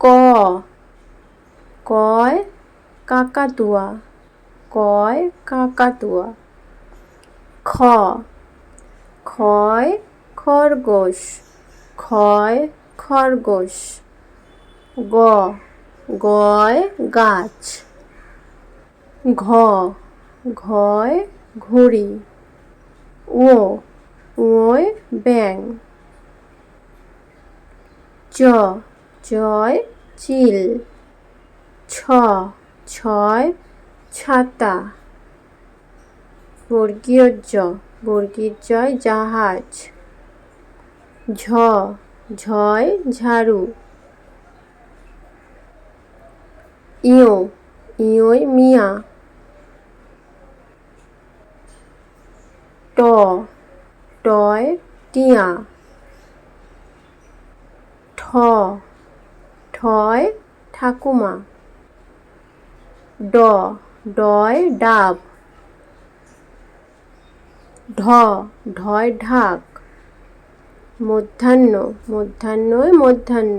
ক। কয় কাকাতুয়া। কয় কাকাতুয়া। খ। খয় খরগোশ। খয় খরগোশ। গ। গয় গাছ। ঘ। ঘয় ঘুড়ি। ও ওয় ব্যাং চ। চয় চিল। ছ, ছয়, ছাতা। বর্গীয় জ বর্গীর জয় জাহাজ। ঝ, ঝয় ঝাড়ু। ইয়ো ইয়োয় মিয়া। ট, টয় টিয়া। ঠ ঠয় ঠাকুমা। ড ডয় ডাব। ঢ ঢয় ঢাক। মধ্যাহ্ন মধ্যাহ্নয় মধ্যাহ্ন।